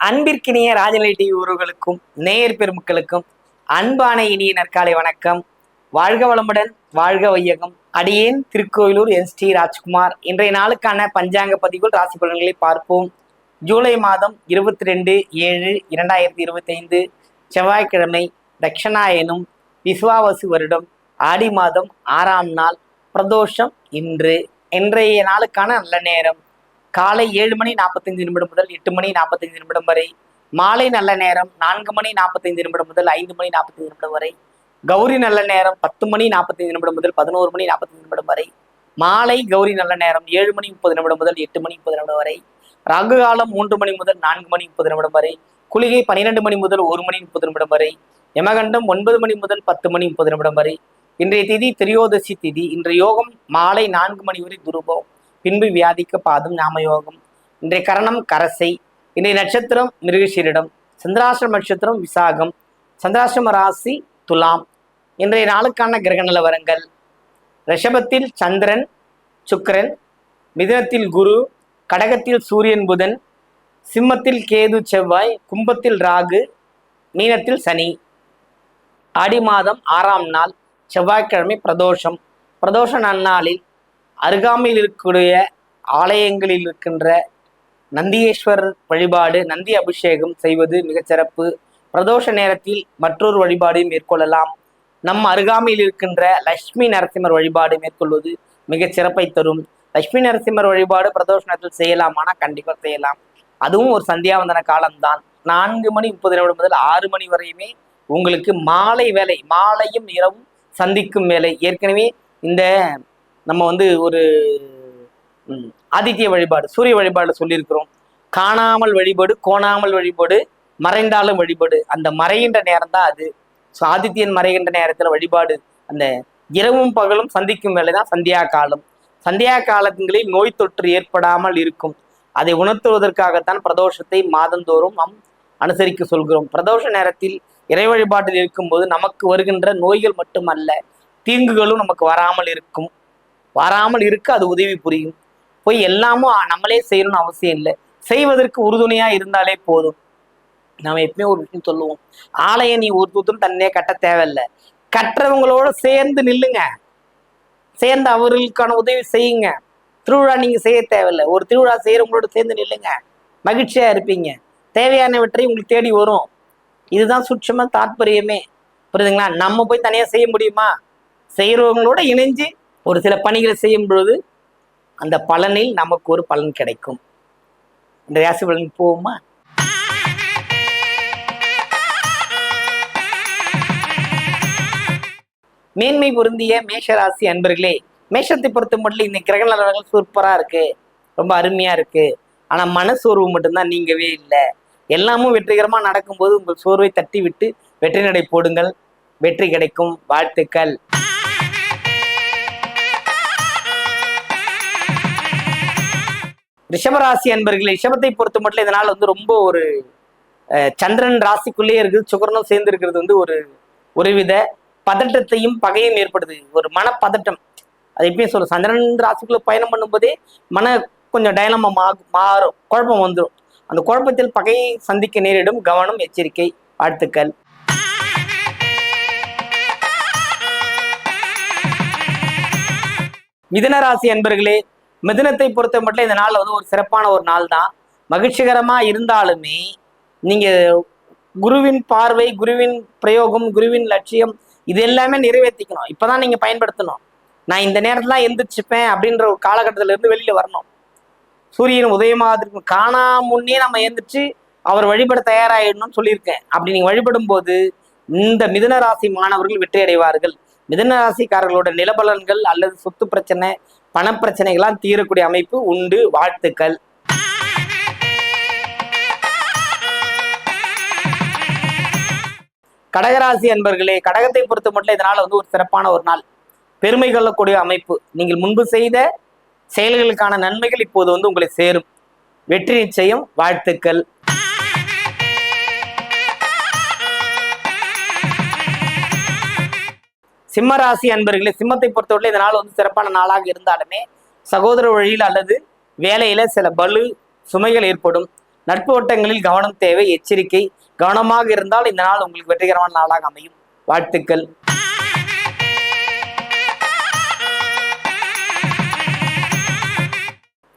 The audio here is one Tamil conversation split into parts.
அன்பிற்கினிய ராஜநிலை டிவி உறவுகளுக்கும் நேயர் பெருமக்களுக்கும் அன்பான இனிய நற்காலை வணக்கம். வாழ்க வளமுடன் வாழ்க வையகம். அடியேன் திருக்கோயிலூர் எஸ் ஸ்ரீ ராஜ்குமார். இன்றைய நாளுக்கான பஞ்சாங்க பதிவுகள் ராசி பலன்களை பார்ப்போம். ஜூலை மாதம் இருபத்தி ரெண்டு ஏழு இரண்டாயிரத்தி இருபத்தைந்து. செவ்வாய்க்கிழமை தட்சணாயனும் விசுவாவசு வருடம். ஆடி மாதம் ஆறாம் நாள் பிரதோஷம் இன்று. இன்றைய நாளுக்கான நல்ல நேரம். காலை ஏழு மணி நாற்பத்தைந்து நிமிடம் முதல் எட்டு மணி நாற்பத்தைந்து நிமிடம் வரை மாலை நல்ல நேரம் நான்கு மணி நாற்பத்தைந்து நிமிடம் முதல் ஐந்து மணி நாற்பத்தைந்து நிமிடம் வரை கௌரி நல்ல நேரம் பத்து மணி நாற்பத்தைந்து நிமிடம் முதல் பதினோரு மணி நாற்பத்தைந்து நிமிடம் வரை மாலை கௌரி நல்ல நேரம் ஏழு மணி முப்பது நிமிடம் முதல் எட்டு மணி முப்பது நிமிடம் வரை ராகு காலம் மூன்று மணி முதல் நான்கு மணி முப்பது நிமிடம் வரை குளிகை பன்னிரெண்டு மணி முதல் ஒரு மணி முப்பது நிமிடம் வரை யமகண்டம் ஒன்பது மணி முதல் பத்து மணி முப்பது நிமிடம் வரை இன்றைய திதி திரியோதசி திதி. இன்றைய யோகம் மாலை நான்கு மணி வரை துருபம். பின்பு வியாதிக்க பாதம் ஞாமயோகம் இன்றைய கரணம் கரசை இன்றைய நட்சத்திரம் மிருகசீரிடம் சந்திராசிரம நட்சத்திரம் விசாகம் சந்திராசிரம ராசி துலாம். இன்றைய நாளுக்கான கிரக நிலவரங்கள். ரிஷபத்தில் சந்திரன் சுக்கரன் மிதனத்தில் குரு கடகத்தில் சூரியன் புதன் சிம்மத்தில் கேது செவ்வாய் கும்பத்தில் ராகு மீனத்தில் சனி. ஆடி மாதம் ஆறாம் நாள் செவ்வாய்க்கிழமை பிரதோஷம். பிரதோஷ நன்னாளில் அருகாமையில் இருக்கக்கூடிய ஆலயங்களில் இருக்கின்ற நந்தியேஸ்வரர் வழிபாடு நந்தி அபிஷேகம் செய்வது மிகச்சிறப்பு பிரதோஷ நேரத்தில் மற்றொரு வழிபாடு மேற்கொள்ளலாம். நம் அருகாமையில் இருக்கின்ற லட்சுமி நரசிம்மர் வழிபாடு மேற்கொள்வது மிகச் சிறப்பை தரும். லட்சுமி நரசிம்மர் வழிபாடு பிரதோஷ நேரத்தில் செய்யலாமானா கண்டிப்பாக செய்யலாம். அதுவும் ஒரு சந்தியாவந்தன காலம்தான். நான்கு மணி முப்பது நிமிடம் முதல் ஆறு மணி வரையுமே உங்களுக்கு மாலை வேலை மாலையும் இரவும் சந்திக்கும் வேலை. ஏற்கனவே இந்த நம்ம வந்து ஒரு ஆதித்ய வழிபாடு சூரிய வழிபாடு சொல்லியிருக்கிறோம். காணாமல் வழிபாடு கோணாமல் வழிபாடு மறைந்தாலும் வழிபாடு. அந்த மறைகின்ற நேரம் தான் அது. ஸோ ஆதித்யன் மறைகின்ற நேரத்தில் வழிபாடு. அந்த இரவும் பகலும் சந்திக்கும் வேலை தான் சந்தியா காலம். சந்தியா காலங்களில் நோய் தொற்று ஏற்படாமல் இருக்கும். அதை உணர்த்துவதற்காகத்தான் பிரதோஷத்தை மாதந்தோறும் நாம் அனுசரிக்க சொல்கிறோம். பிரதோஷ நேரத்தில் இறை வழிபாட்டில் இருக்கும்போது நமக்கு வருகின்ற நோய்கள் மட்டுமல்ல தீங்குகளும் நமக்கு வராமல் இருக்கும். வராமல் இருக்க அது உதவி புரியும். போய் எல்லாமும் நம்மளே செய்யணும்னு அவசியம் இல்லை. செய்வதற்கு உறுதுணையா இருந்தாலே போதும். நாம எப்பயுமே ஒரு விஷயம் சொல்லுவோம். ஆலயம் நீ ஒரு தூத்தம் தன்னே கட்ட தேவையில்லை. கற்றவங்களோட சேர்ந்து நில்லுங்க. சேர்ந்து அவர்களுக்கான உதவி செய்யுங்க. திருவிழா நீங்க செய்ய தேவையில்லை. ஒரு திருவிழா செய்யறவங்களோட சேர்ந்து நில்லுங்க. மகிழ்ச்சியா இருப்பீங்க. தேவையானவற்றை உங்களுக்கு தேடி வரும். இதுதான் சுட்சமா தாற்பயமே புரியுதுங்களா? நம்ம போய் தனியா செய்ய முடியுமா? செய்யறவங்களோட இணைஞ்சு ஒரு சில பணிகளை செய்யும் பொழுது அந்த பலனில் நமக்கு ஒரு பலன் கிடைக்கும். இந்த ராசி பலன் போவோமா மேன்மை பொருந்திய மேஷராசி அன்பர்களே மேஷத்தை பொறுத்த மட்டும் இந்த கிரக நிலவரங்கள் சூப்பராக இருக்கு. ரொம்ப அருமையாக இருக்கு. மன மனசோர்வு மட்டும்தான் நீங்கவே இல்லை. எல்லாமும் வெற்றிகரமாக நடக்கும்போது உங்கள் சோர்வை தட்டி விட்டு வெற்றி நடை போடுங்கள். வெற்றி கிடைக்கும். வாழ்த்துக்கள். ரிஷபராசி அன்பர்களே ரிஷபத்தை பொறுத்த மட்டும் இதனால் வந்து ரொம்ப ஒரு சந்திரன் ராசிக்குள்ளேயே இருக்குது. சுக்கரனும் சேர்ந்து இருக்கிறது வந்து ஒரு ஒருவித பதட்டத்தையும் பகையும் ஏற்படுது. ஒரு மனப்பதட்டம். அது எப்பயும் சொல்ல சந்திரன் ராசிக்குள்ள பயணம் பண்ணும்போதே மன கொஞ்சம் டைலமாக மா மாறும். குழப்பம் வந்துடும் அந்த குழப்பத்தில் பகையை சந்திக்க நேரிடும். கவனம் எச்சரிக்கை வாழ்த்துக்கள். மிதுன ராசி அன்பர்களே மிதனத்தை பொறுத்த மட்டும் இந்த நாள் வந்து ஒரு சிறப்பான ஒரு நாள் தான். மகிழ்ச்சிகரமா இருந்தாலுமே நீங்க குருவின் பார்வை குருவின் பிரயோகம் குருவின் லட்சியம் இது எல்லாமே நிறைவேற்றிக்கணும் இப்பதான் நீங்க பயன்படுத்தணும். நான் இந்த நேரத்துல எந்திரிச்சுப்பேன் அப்படின்ற ஒரு காலகட்டத்தில இருந்து வெளியில வரணும். சூரியன் உதயமாவதற்கு காணா முன்னே நம்ம எந்திரிச்சு அவர் வழிபட தயாராகிடணும்னு சொல்லியிருக்கேன். அப்படி நீங்க வழிபடும் போது இந்த மிதன ராசி மாணவர்கள் வெற்றி அடைவார்கள் மிதன ராசிக்காரர்களோட நிலபலன்கள் அல்லது சொத்து பிரச்சனை பணப்பிரச்சனைகள்லாம் தீரக்கூடிய அமைப்பு உண்டு வாழ்த்துக்கள். கடகராசி அன்பர்களே கடகத்தை பொறுத்த மட்டும் இதனால வந்து ஒரு சிறப்பான ஒரு நாள். பெருமை கொள்ளக்கூடிய அமைப்பு. நீங்கள் முன்பு செய்த செயல்களுக்கான நன்மைகள் இப்போது வந்து உங்களை சேரும். வெற்றி நிச்சயம் வாழ்த்துக்கள். சிம்ம ராசி அன்பர்களே சிம்மத்தை பொறுத்தவரை இந்த நாள் வந்து சிறப்பான நாளாக இருந்தாலுமே சகோதர வழியில் அல்லது வேலையில சில பலு சுமைகள் ஏற்படும். நட்பு வட்டங்களில் கவனம் தேவை எச்சரிக்கை. கவனமாக இருந்தால் இந்த நாள் உங்களுக்கு வெற்றிகரமான நாளாக அமையும். வாழ்த்துக்கள்.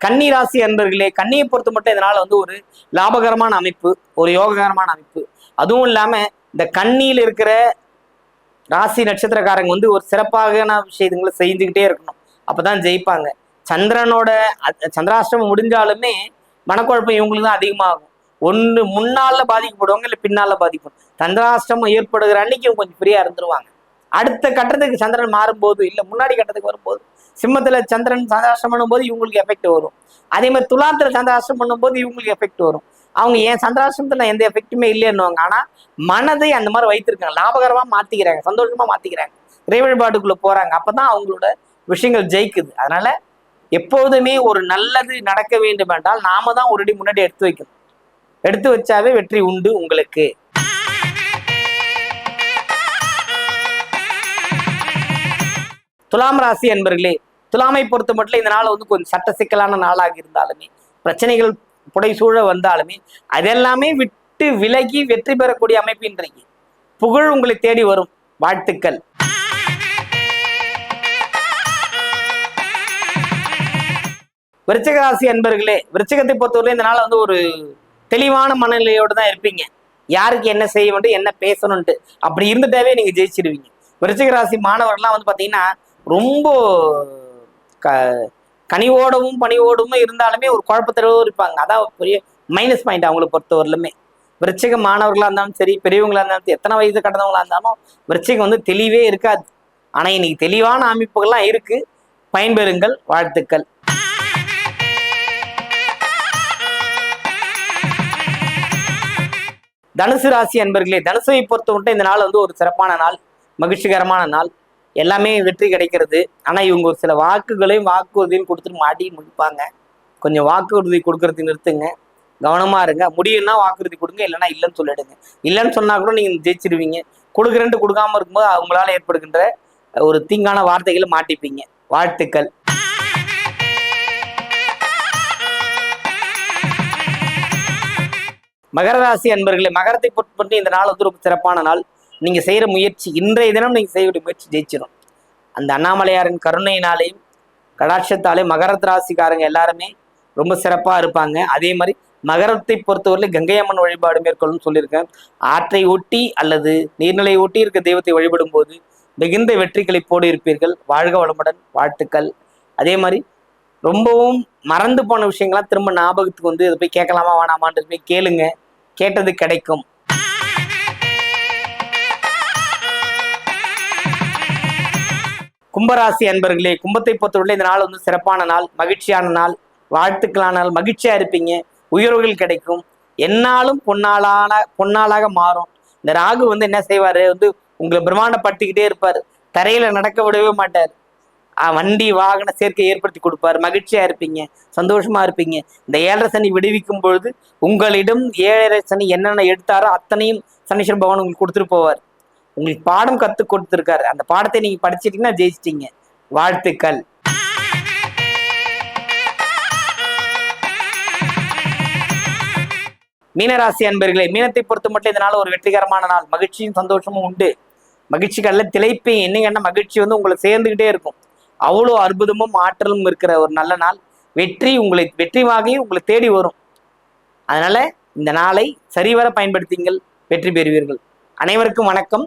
கன்னி ராசி அன்பர்களே கன்னியை பொறுத்த மட்டும் இதனால் வந்து ஒரு லாபகரமான அமைப்பு ஒரு யோககரமான அமைப்பு. அதுவும் இல்லாமல் இந்த கண்ணியில் இருக்கிற ராசி நட்சத்திரக்காரங்க வந்து ஒரு சிறப்பான விஷயங்களை செஞ்சுக்கிட்டே இருக்கணும். அப்பதான் ஜெயிப்பாங்க. சந்திரனோட சந்திராஷ்டமம் முடிஞ்சாலுமே மனக்குழப்பம் இவங்களுக்கு தான் அதிகமாகும். ஒன்று முன்னால பாதிக்கப்படுவாங்க இல்லை பின்னால பாதிக்கப்படும் சந்திராஷ்டமம் ஏற்படுகிற அன்னைக்கு கொஞ்சம் ஃப்ரீயா இருந்துருவாங்க. அடுத்த கட்டத்துக்கு சந்திரன் மாறும்போது இல்லை முன்னாடி கட்டத்துக்கு வரும்போது சிம்மத்தில் சந்திரன் சந்திராஷ்டம் பண்ணும்போது இவங்களுக்கு எஃபெக்ட் வரும். அதே மாதிரி துலாத்தில் சந்திராஷ்டம் பண்ணும்போது இவங்களுக்கு எஃபெக்ட் வரும். அவங்க ஏன் சந்திராஷ்டமத்துல எந்த எஃபெக்ட்டுமே இல்லைன்னுவாங்க. ஆனா மனதை அந்த மாதிரி வைத்திருக்காங்க. லாபகரமா மாத்திக்கிறாங்க. சந்தோஷமா மாத்திக்கிறாங்க. இறை வழிபாட்டுக்குள்ள போறாங்க. அப்பதான் அவங்களோட விஷயங்கள் ஜெயிக்குது. அதனால எப்போதுமே ஒரு நல்லது நடக்க வேண்டும் என்றால் நாம தான் ஒரு அடி முன்னாடி எடுத்து வைக்கணும். எடுத்து வச்சாவே வெற்றி உண்டு உங்களுக்கு. துலாம் ராசி என்பர்களே துலாமை பொறுத்த மட்டும் இந்த நாள் வந்து கொஞ்சம் சட்ட சிக்கலான நாளாக இருந்தாலுமே பிரச்சனைகள் புடைசூழ வந்தாலுமே அதெல்லாமே விட்டு விலகி வெற்றி பெறக்கூடிய அமைப்பு இன்றைக்கு. புகழ் உங்களை தேடி வரும். வாழ்த்துக்கள். விருச்சகராசி அன்பர்களே விருச்சகத்தை பொறுத்தவரை இந்த நாள் வந்து ஒரு தெளிவான மனநிலையோடு தான் இருப்பீங்க. யாருக்கு என்ன செய்ய வேண்டும் என்ன பேசணும்ட்டு அப்படி இருந்துட்டாவே நீங்க ஜெயிச்சிருவீங்க. விருச்சிக ராசி மாணவர்கள்லாம் வந்து பாத்தீங்கன்னா ரொம்ப க கனிவோடவும் பணிவோடவும் இருந்தாலுமே ஒரு குழப்பத்தோடு இருப்பாங்க. அதான் பெரிய மைனஸ் பாயிண்ட் அவங்களை பொறுத்தவரையிலுமே. விருச்சிக மாணவர்களாக இருந்தாலும் சரி பெரியவங்களாக இருந்தாலும் எத்தனை வயசு கடந்தவங்களா இருந்தாலும் விருச்சிகம் வந்து தெளிவே இருக்காது. ஆனால் இன்னைக்கு தெளிவான அமைப்புகள்லாம் இருக்கு. பயன்பெறுங்கள் வாழ்த்துக்கள். தனுசு ராசி அன்பர்களே தனுசுவை பொறுத்தவரை இந்த நாள் வந்து ஒரு சிறப்பான நாள் மகிழ்ச்சிகரமான நாள். எல்லாமே வெற்றி கிடைக்கிறது. ஆனா இவங்க ஒரு சில வாக்குகளையும் வாக்குறுதியும் கொடுத்துட்டு மாட்டி முடிப்பாங்க. கொஞ்சம் வாக்குறுதி கொடுக்கறது நிறுத்துங்க. கவனமா இருங்க. முடியும்னா வாக்குறுதி கொடுங்க. இல்லைன்னா இல்லைன்னு சொல்லிடுங்க. இல்லைன்னு சொன்னா கூட நீங்க ஜெயிச்சிருவீங்க. கொடுக்குறேன்ட்டு கொடுக்காம இருக்கும்போது அவங்களால ஏற்படுகின்ற ஒரு தீங்கான வார்த்தைகளை மாட்டிப்பீங்க. வாழ்த்துக்கள். மகர ராசி அன்பர்களே மகரத்தை பொறுத்து இந்த நாள் வந்து ரொம்ப சிறப்பான நாள். நீங்க செய்யற முயற்சி இன்றைய தினம் நீங்க செய்யக்கூடிய முயற்சி ஜெயிச்சிடும் அந்த அண்ணாமலையாரின் கருணையினாலேயும் கடாட்சத்தாலேயும் மகரத் ராசிக்காரங்க எல்லாருமே ரொம்ப சிறப்பாக இருப்பாங்க. அதே மாதிரி மகரத்தை பொறுத்தவரையில் கங்கை அம்மன் வழிபாடு மேற்கொள்ளும் சொல்லியிருக்கேன். ஆற்றை ஒட்டி அல்லது நீர்நிலை ஒட்டி இருக்க தெய்வத்தை வழிபடும் போது மிகுந்த வெற்றி களிப்போடு இருப்பீர்கள் வாழ்க வளமுடன் வாழ்த்துக்கள். அதே மாதிரி ரொம்பவும் மறந்து போன விஷயங்கள்லாம் திரும்ப ஞாபகத்துக்கு வந்து இதை போய் கேட்கலாமா வேணாமான்றது போய் கேளுங்க. கேட்டது கிடைக்கும். கும்பராசி அன்பர்களே கும்பத்தை பொறுத்தவரை இந்த நாள் வந்து சிறப்பான நாள் மகிழ்ச்சியான நாள் வாழ்த்துக்களான நாள் மகிழ்ச்சியா இருப்பீங்க உயர்வுகள் கிடைக்கும். என்னாலும் பொன்னாளான பொன்னாளாக மாறும். இந்த ராகு வந்து என்ன செய்வாரு? வந்து உங்களை பிரம்மாண்டப்படுத்திக்கிட்டே இருப்பார். தரையில நடக்க விடவே மாட்டார். வண்டி வாகன சேர்க்கை ஏற்படுத்தி கொடுப்பார். மகிழ்ச்சியா இருப்பீங்க சந்தோஷமா இருப்பீங்க. இந்த ஏழரை சனி விடுவிக்கும் பொழுது உங்களிடம் ஏழரை சனி என்னென்ன எடுத்தாரோ அத்தனையும் சனீஸ்வரன் பகவான் உங்களுக்கு கொடுத்துட்டு போவார். உங்களுக்கு பாடம் கத்து கொடுத்துருக்காரு. அந்த பாடத்தை நீங்க படிச்சிட்டீங்கன்னா ஜெயிச்சிட்டீங்க. வாழ்த்துக்கள். மீனராசி அன்பர்களே மீனத்தை பொறுத்த மட்டும் இதனால ஒரு வெற்றிகரமான நாள். மகிழ்ச்சியும் சந்தோஷமும் உண்டு. மகிழ்ச்சிகள்ல திளைப்பே. என்னங்கன்னா மகிழ்ச்சி வந்து உங்களை சேர்ந்துகிட்டே இருக்கும். அவ்வளோ அற்புதமும் ஆற்றலும் இருக்கிற ஒரு நல்ல நாள். வெற்றி உங்களை வெற்றி வாகி உங்களை தேடி வரும். அதனால இந்த நாளை சரிவர பயன்படுத்திங்கள். வெற்றி பெறுவீர்கள். அனைவருக்கும் வணக்கம்.